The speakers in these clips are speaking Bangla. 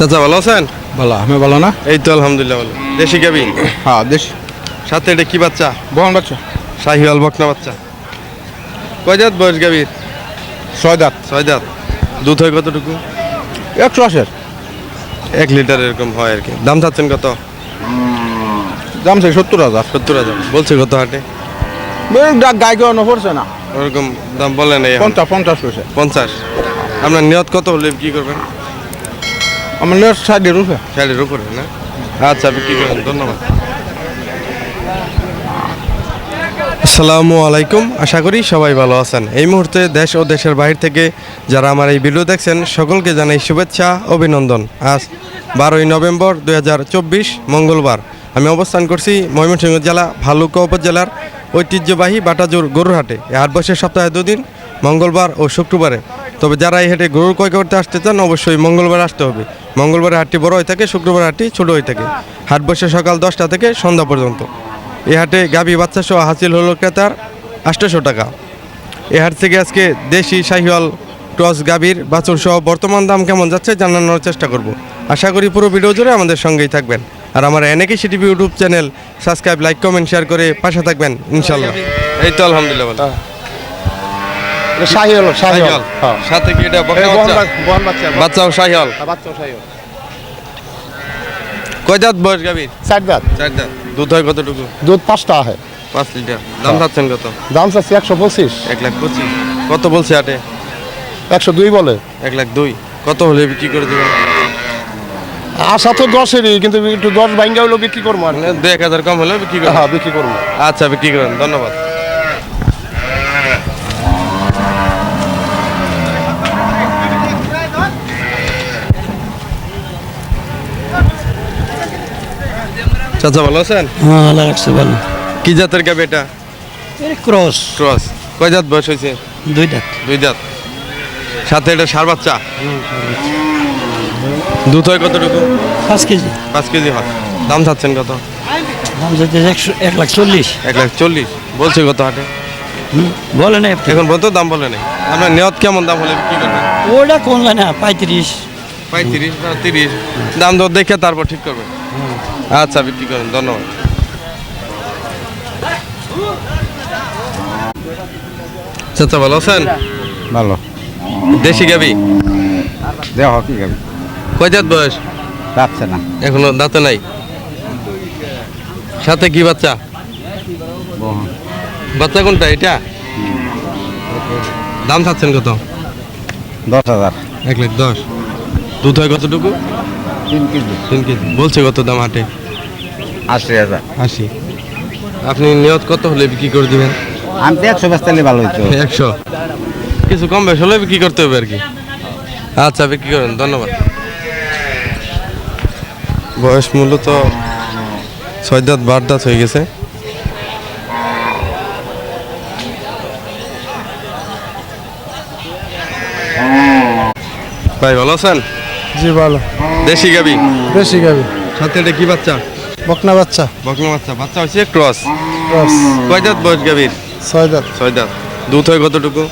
চাচা ভালো আছেন? ভালো আমি ভালো না? এই তো আলহামদুলিল্লাহ ভালো। দেশি গাবি হ্যাঁ দেশি। সাথে এটা কি বাচ্চা? বহন বাচ্চা। শাহিওয়াল বকনা বাচ্চা। কয় দাঁত বয়স গাবির ছয় দাঁত। ছয় দাঁত। দুধ হয় কতটুকু? একশো আশের। এক লিটার এরকম হয় আর কি। দাম চাচ্ছেন কত? দাম চাই সত্তর হাজার। সত্তর হাজার। বলছে কত হাটে? গাই কেউ পড়ছে না। ওরকম দাম বলেন পঞ্চাশ পঞ্চাশ পয়সা পঞ্চাশ। আপনার নিয়ত কত হলে কি করবেন? আমার শাড়ির উপরে। না? আচ্ছা বিক্রি করেন? ধন্যবাদ। আসসালামু আলাইকুম। আশা করি সবাই ভালো আছেন। এই মুহূর্তে দেশ ও দেশের বাইরে থেকে যারা আমার এই ভিডিও দেখছেন সকলকে জানাই শুভেচ্ছা অভিনন্দন। আজ বারোই নভেম্বর দুই হাজার চব্বিশ মঙ্গলবার। আমি অবস্থান করছি ময়মনসিংহ জেলা ভালুকা উপজেলার ঐতিহ্যবাহী বাটাজোর গরুরহাটে। এই হাট বসে সপ্তাহে দুদিন মঙ্গলবার ও শুক্রবারে। তবে যারা এই হাটে গরুর ক্রয় করতে আসতে চান অবশ্যই মঙ্গলবার আসতে হবে। মঙ্গলবার হাটটি বড় হয়ে থাকে শুক্রবার হাটটি ছোট হয়ে থাকে। হাট বসে সকাল দশটা থেকে সন্ধ্যা পর্যন্ত। এই হাটে গাভী বাচ্চা সহ হাসিল হলো ক্রেতার আটশোশো টাকা। এই হাট থেকে আজকে দেশি শাহিওয়াল টস গাভীর বাছুর সহ বর্তমান দাম কেমন যাচ্ছে জানানোর চেষ্টা করব। আশা করি পুরো ভিডিও জুড়ে আমাদের সঙ্গেই থাকবেন। আর আমার এনেকে CTV YouTube channel subscribe like comment share করে পাশে থাকবেন ইনশাল্লাহ এই তো আলহামদুলিল্লাহ ভালো। শাহি হলো সাথে কি এটা বকনা বাচ্চা? বহন বাচ্চা বাচ্চাও শাহিওয়াল। বাচ্চা শাহি কয় দাঁত বয়স গাভীর চার দাঁত। চার দাঁত। দুধ হয় কতটুকু? দুধ পাঁচটা হয় পাঁচ লিটার। দাম চাচ্ছেন কত? দাম চাচ্ছি একশো পঁচিশ। এক লাখ পঁচিশ। কত বলছে হাটে? একশো দুই বলে। এক লাখ দুই। কত হলে বিক্রি করে দেবেন? আশা তো দশেরই কিন্তু একটু দশ ভাঙ্গা হলেও বিক্রি করব আর। মানে দু এক হাজার কম হলেও বিক্রি করেন হ্যাঁ বিক্রি করব। আচ্ছা বিক্রি করেন। ধন্যবাদ। চাচা ভালো আছেন? হ্যাঁ ভালো লাগছে ভালো। কি জাতের গাবে এটা? ক্রস। ক্রস। কয় জাত বয়স হয়েছে? দুই দাঁত দুই জাত। সাথে এটা সার বাচ্চা? দুধ হয় কতটুকু? পাঁচ কেজি। পাঁচ কেজি হয়। দাম চাচ্ছেন কত? দাম যাচ্ছে একশো এক লাখ চল্লিশ। এক লাখ চল্লিশ। বলছে কত হাটে? বলে না আপনি। এখন পর্যন্ত দাম বলে নেই। আপনার নিয়ত কেমন দাম হলে বিক্রি করবেন? ওটা কোন জানে পঁয়ত্রিশ। পঁয়ত্রিশ বা তিরিশ। দাম দর দেখে তারপর ঠিক করবেন। আচ্ছা বিক্রি করেন ধন্যবাদ। চাচা ভালো আছেন? ভালো। দেশি গাবি? দেওয়া কি গাবি। কয় জাত বয়স? যাচ্ছে না। এখনও দাঁতে নাই? সাথে কি বাচ্চা? বাচ্চা কোনটা এটা? দাম চাচ্ছেন কত? দশ হাজার। এক লাখ দশ। দুধ হয় কতটুকু? তিন কেজি। তিন কেজি। বলছে কত দাম হাটে? আশি হাজার। আশি। আপনি নিয়ত কত হলে বিক্রি করে দিবেন? আমি তো একশো ব্যস্ত ভালো হইতো। একশো। কিছু কম বেশ হলে বিক্রি করতে হবে আর কি। আচ্ছা বিক্রি করেন ধন্যবাদ। বয়স মূলত ছয় দাঁত বার দাঁত হয়ে গেছে। ভাই ভালো আছেন? জি ভালো। দেশি গাবি? বেশি গাবি। সাথে এটা কি বাচ্চা? বকনা বাচ্চা। বকনা বাচ্চা। বাচ্চা হচ্ছে ক্রস। ক্রস। কয় দাঁত বয়স গাবির? ছয় দাঁত ছয় দাঁত দুধ হয় কতটুকু?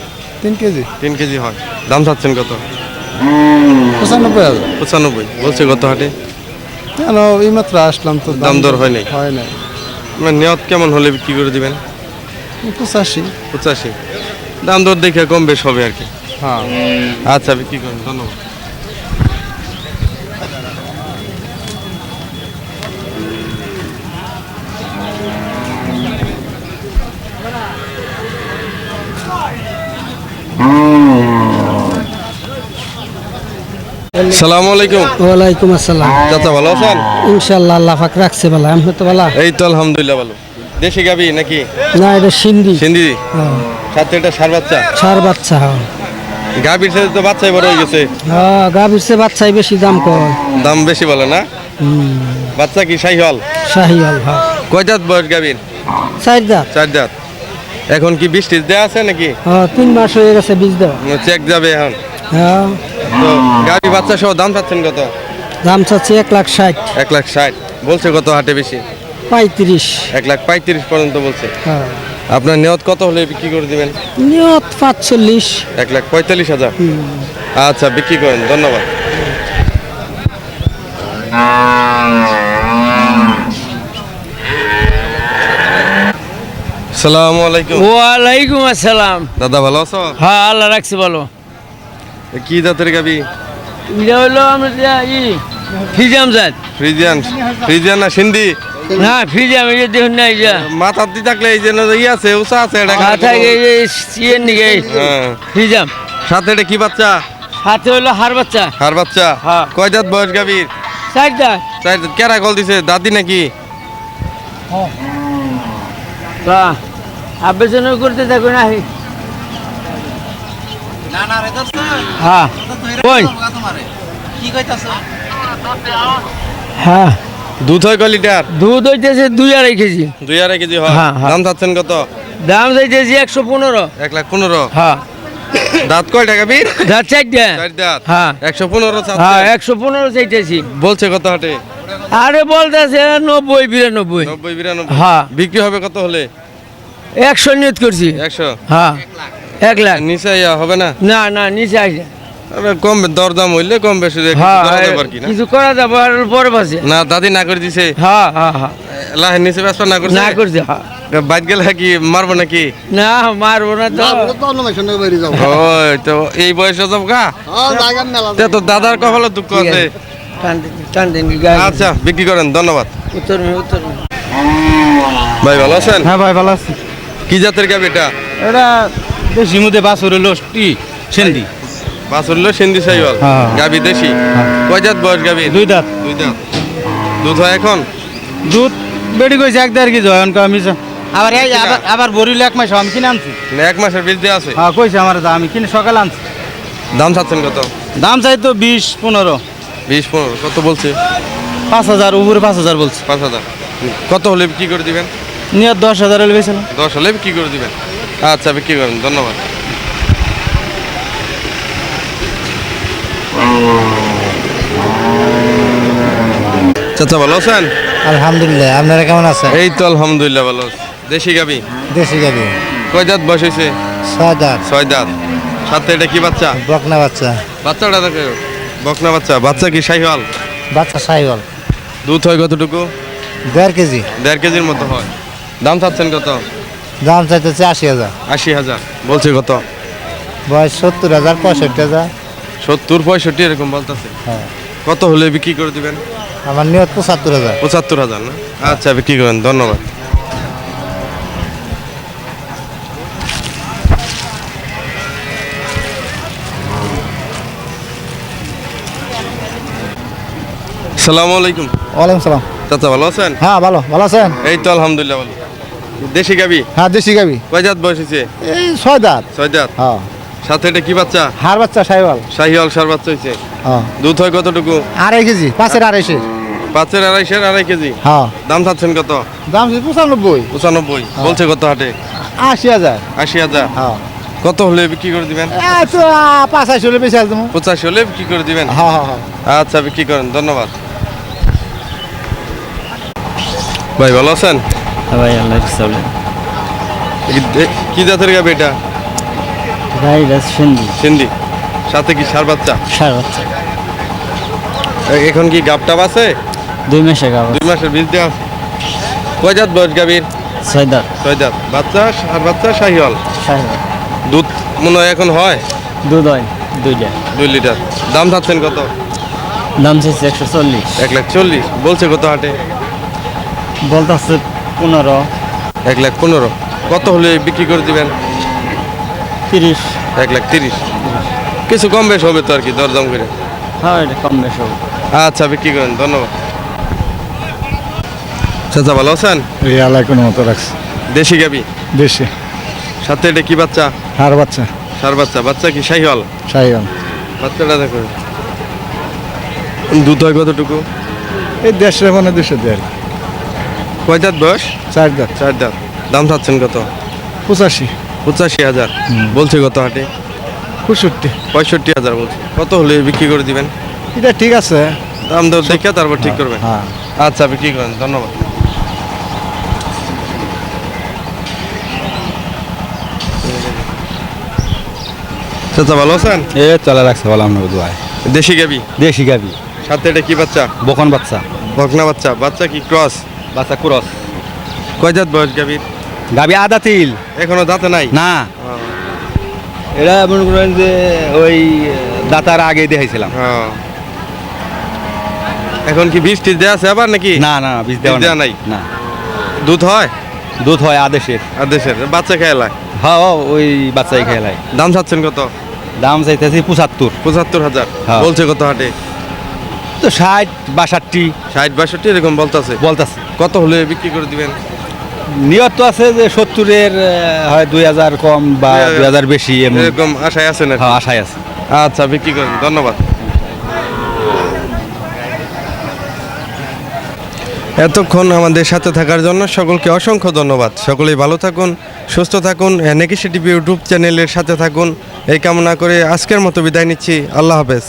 তিন কেজি। তিন কেজি হয়। দাম চাচ্ছেন কত? পঁচানব্বই হাজার। পঁচানব্বই। বলছে কত হাটে? কেন? এই মাত্র আসলাম তো। দাম দর হয় নাই? হয় নাই। আপনার নিয়ত কেমন হলে বিক্রি করে দিবেন? পঁচাশি। পঁচাশি। দাম দর দেখে কম বেশ হবে আর কি। হ্যাঁ। আচ্ছা বিক্রি করুন। ধন্যবাদ। সালামু আলাইকুম। ওয়ালাইকুম আসসালাম। চাচা ভালো আছেন? ইনশাল্লাহ আল্লাহ পাক রাখছে ভালো। আমি তো ভালো? এই তো আলহামদুলিল্লাহ ভালো। দেশি গাবি নাকি? না এটা সিন্ধি। সিন্ধি? হ্যাঁ, সাথে এটা সার বাচ্চা? ছাড় বাচ্চা হ্যাঁ। গাবির সাথে তো বাচ্চাই বড় হয়ে গেছে। হ্যাঁ বাচ্চাই বেশি দাম কয়। দাম বেশি বলে না? বাচ্চা কি শাহিওয়াল? শাহিওয়াল হ্যাঁ। কয় দাঁত বয়স গাবির? চার দাঁত চার দাঁত এখন কি বৃষ্টি দেওয়া আছে নাকি? হ্যাঁ তিন মাস হয়ে গেছে বীজ দেওয়া। চেক যাবে এখন। হ্যাঁ। গাড়ি বাচ্চা সহ দাম চাচ্ছেন কত? দাম চাচ্ছি এক লাখ ষাট। এক লাখ ষাট। বলছে কত হাটে বেশি? পঁয়ত্রিশ। এক লাখ পঁয়ত্রিশ পর্যন্ত বলছে। হ্যাঁ। আপনার নিয়ত কত হলে বিক্রি করে দিবেন? নিয়ত পাঁচচল্লিশ। এক লাখ পঁয়তাল্লিশ হাজার। আচ্ছা বিক্রি করেন। ধন্যবাদ। সালামু আলাইকুম। ওয়ালাইকুম আসসালাম। দাদা ভালো আছো? হ্যাঁ আল্লাহ রাখছি ভালো। কি জাতের গাবি? এটা হলো আমরা ই ফিজাম জাত। ফ্রিজিয়ান ফ্রিজিয়ান না সিন্ধি? না ফিজাম এই যে দেখুন না এই যে। মাথার দি থাকলে এই যে ই আছে উষা আছে এটা মাথা এই যে সিয়ের নিকে হ্যাঁ। সাথে এটা কি বাচ্চা? হাতে হলো হার বাচ্চা। হার বাচ্চা। হ্যাঁ। কয় দাঁত বয়স গাবির? চারটা চার দাঁত কেরা কল দিছে? দাদি নাকি? তা আবেদন করতে থাকুন আহি হ্যাঁ। কই? হ্যাঁ। দুধ হয় কয় লিটার? দুধ হইতেছে দুই আড়াই কেজি। দুই আড়াই কেজি হয়। দাম চাচ্ছেন কত? দাম চাইতেছি একশো পনেরো। এক লাখ পনেরো? হ্যাঁ। দাঁত কয় টাকা বীর? দাঁত চারটা দাঁত। হ্যাঁ। একশো পনেরো হ্যাঁ একশো পনেরো চাইতেছি। বলছে কত হাটে? আরে বলতেছে নব্বই বিরানব্বই। নব্বই বিরানব্বই। হ্যাঁ। বিক্রি হবে কত হলে? একশো নিয়ত করছি। একশো? হ্যাঁ। এক লাখ। নিচে ইয়া হবে না? না না নিচে আসে। কম দরদাম হইলে কম বেশি দিয়ে কিছু হ্যাঁ করা যাবে আর কি না? কিছু করা যাবে আর পরে পাশে না দাদি না করে দিছে? হ্যাঁ হ্যাঁ হ্যাঁ। নিচে ব্যস্ত না করছে? না করছে হ্যাঁ। বাইক গেলে কি মারবো নাকি? না মারবো না তো। তো অন্য মাসের নয় বেরিয়ে যাব। ওই তো এই বয়সে যাব গা? তে তো দাদার কপালে দুঃখ আছে। আচ্ছা বিক্রি করেন ধন্যবাদ। উত্তর উত্তর ভাই ভালো আছেন? হ্যাঁ ভাই ভালো আছি। কি জাতের গাবি এটা? এটা দেশি মধ্যে বাছর হলো সেন্দি। বাসুরলো সিন্ধি সাইওয়াল হ্যাঁ। গাবি দেশি। কয় জাত বয়স গাবি দুই দাঁত। দুই দাঁত। দুধ হয় এখন? দুধ বেড়ি গেছে এক দেড় কেজি হয় অনকা আমি আবার এই আবার আবার ভরিলে এক মাস আমি কিনে আনছি। এক মাসের বীজ দিয়ে আছে? হ্যাঁ কইছে আমার দাম আমি কিনে সকালে আনছি। দাম চাচ্ছেন কত? দাম চাই তো বিশ পনেরো। বিশ পনেরো কত বলছে? পাঁচ হাজার উপরে পাঁচ হাজার বলছে। পাঁচ হাজার। কত হলে বিক্রি করে দিবেন? নিয়ে দশ হাজার হলে গেছিলাম দশ হলে বিক্রি করে দিবেন? আচ্ছা বিক্রি করেন ধন্যবাদ। চাচা ভালো আছেন? আলহামদুলিল্লাহ আপনারা কেমন আছেন? এই তো আলহামদুলিল্লাহ ভালো আছি। দেশি গাবি? দেশি গাড়ি কয় দাঁত বয়স হয়েছে? ছয় দাঁত ছয় দাঁত সাথে এটা কি বাচ্চা? বকনা বাচ্চা। বাচ্চাটা দেখো বকনা বাচ্চা। বাচ্চা কি শাহিওয়াল বাচ্চা সাইবল দুধ হয় কতটুকু? দেড় কেজি। দেড় কেজির মতো হয়। দাম চাচ্ছেন কত? দাম চাইতেছে আশি হাজার। আশি হাজার। বলছে কত? বয়স সত্তর হাজার পঁয়ষট্টি হাজার। সত্তর পঁয়ষট্টি এরকম বলতেছে। হ্যাঁ। কত হলে বিক্রি করে দিবেন? আমার নিয়ত পঁচাত্তর হাজার। পঁচাত্তর হাজার না? আচ্ছা বিক্রি করেন ধন্যবাদ। সালামু আলাইকুম। ওয়ালাইকুম সালাম। চাচা ভালো আছেন? হ্যাঁ ভালো। ভালো আছেন? এই তো আলহামদুলিল্লাহ ভালো। দেশি গাবি হ্যাঁ দেশি গাবি কয় জাত বয়স হয়েছে? এই ছয় দাঁত ছয় জাত? হ্যাঁ। সাথে এটা কি বাচ্চা? হার বাচ্চা সাইওয়াল। শাহিওয়াল সার বাচ্চা হয়েছে। হ্যাঁ। দুধ হয় কতটুকু? আড়াই কেজি পাঁচের আড়াইশে। পাঁচের আড়াইশের আড়াই কেজি? হ্যাঁ। দাম চাচ্ছেন কত? দাম পঁচানব্বই। পঁচানব্বই। বলছে কত হাটে? আশি হাজার। আশি হাজার। হ্যাঁ। কত হলে বিক্রি করে দিবেন? এই পাঁচ আশি হলে বেশি আসব পঁচাশি হলে বিক্রি করে দিবেন? হ্যাঁ হ্যাঁ হ্যাঁ। আচ্ছা বিক্রি করেন। ধন্যবাদ। ভাই ভালো আছেন? ভাই আল্লাহ সাবলে কি- জাতের গাবে এটা? ভাই দাস সিন্ধি। সিন্ধি। সাথে কি সার বাচ্চা? সার বাচ্চা। এখন কি গাবটাব আছে? দুই মাসে গাব দুই মাসের বীজ দেওয়া আছে? কয় জাত বয়স গাভীর ছয় দাঁত। ছয় জাত বাচ্চা সার বাচ্চা শাহিওয়াল? সার দুধ মনে হয় এখন হয়? দুধ হয় দুইটা দুই লিটার। দাম চাচ্ছেন কত? দাম চাইছে একশো চল্লিশ। এক লাখ চল্লিশ। বলছে কত হাটে? বলতেছে পনেরো। এক লাখ পনেরো। কত হলে বিক্রি করে দিবেন? তিরিশ। এক লাখ তিরিশ। কিছু কম বেশ হবে তো আর কি দরদাম করে। হ্যাঁ এটা কম বেশ হবে। আচ্ছা বিক্রি করেন ধন্যবাদ। চাচা ভালো আছেন? এই আলাই কোনো মতো রাখছে। দেশি গাবি? দেশি। সাথে এটা কি বাচ্চা? হার বাচ্চা। সার বাচ্চা। বাচ্চা কি শাহিওয়াল? সাইওয়াল বাচ্চাটা দেখো। দুধ হয় কতটুকু? এই দেড়শো মানে দুশো দেড় কয় দাঁত বয়স? চার দাঁত চার দাঁত দাম চাচ্ছেন কত? পঁচাশি। পঁচাশি হাজার। বলছে কত হাটে? পঁয়ষট্টি। পঁয়ষট্টি হাজার বলছে। কত হলে বিক্রি করে দিবেন? এটা ঠিক আছে। দাম দর দেখে তারপর ঠিক করবেন। হ্যাঁ। আচ্ছা বিক্রি করেন ধন্যবাদ। চাচা ভালো আছেন? এ চলে রাখছে বলে আপনার দোয়ায়। দেশি গাবি? দেশি গাবি। সাথে এটা কি বাচ্চা? বকন বাচ্চা। বকনা বাচ্চা। বাচ্চা কি ক্রস? বাচ্চা কুরস। কয় জাত বয়স গাবির গাবি আদা তিল। এখনও দাঁতে নাই? না। এরা মনে করেন যে ওই দাতার আগে দেখাইছিলাম। হ্যাঁ। এখন কি বৃষ্টি দেওয়া আছে আবার নাকি? না না বীজ দেওয়া দেওয়া নাই? না। দুধ হয়? দুধ হয় আদেশের। আর দেশের বাচ্চা খেয়ালায় হ্যাঁ ওই বাচ্চাই খেলায় দাম চাচ্ছেন কত? দাম চাইতেছি পঁচাত্তর। পঁচাত্তর হাজার। হ্যাঁ। বলছে কত হাটে? তো ষাট বাষট্টি। ষাট বাষট্টি এরকম বলতেছে। বলতাছে। কত হলে বিক্রি করে দিবেন? নিয়ত তো আছে যে সত্তরের হয় দুই হাজার কম বা দুই হাজার। বেশি এরকম আশায় আছেন আর কি। হ্যাঁ, আশায় আছে। আচ্ছা বিক্রি করেন। ধন্যবাদ। এতক্ষণ আমাদের সাথে থাকার জন্য সকলকে অসংখ্য ধন্যবাদ। সকলেই ভালো থাকুন সুস্থ থাকুন নেকিসি টিভি ইউটিউব চ্যানেলের সাথে থাকুন। এই কামনা করে আজকের মতো বিদায় নিচ্ছি। আল্লাহ হাফেজ।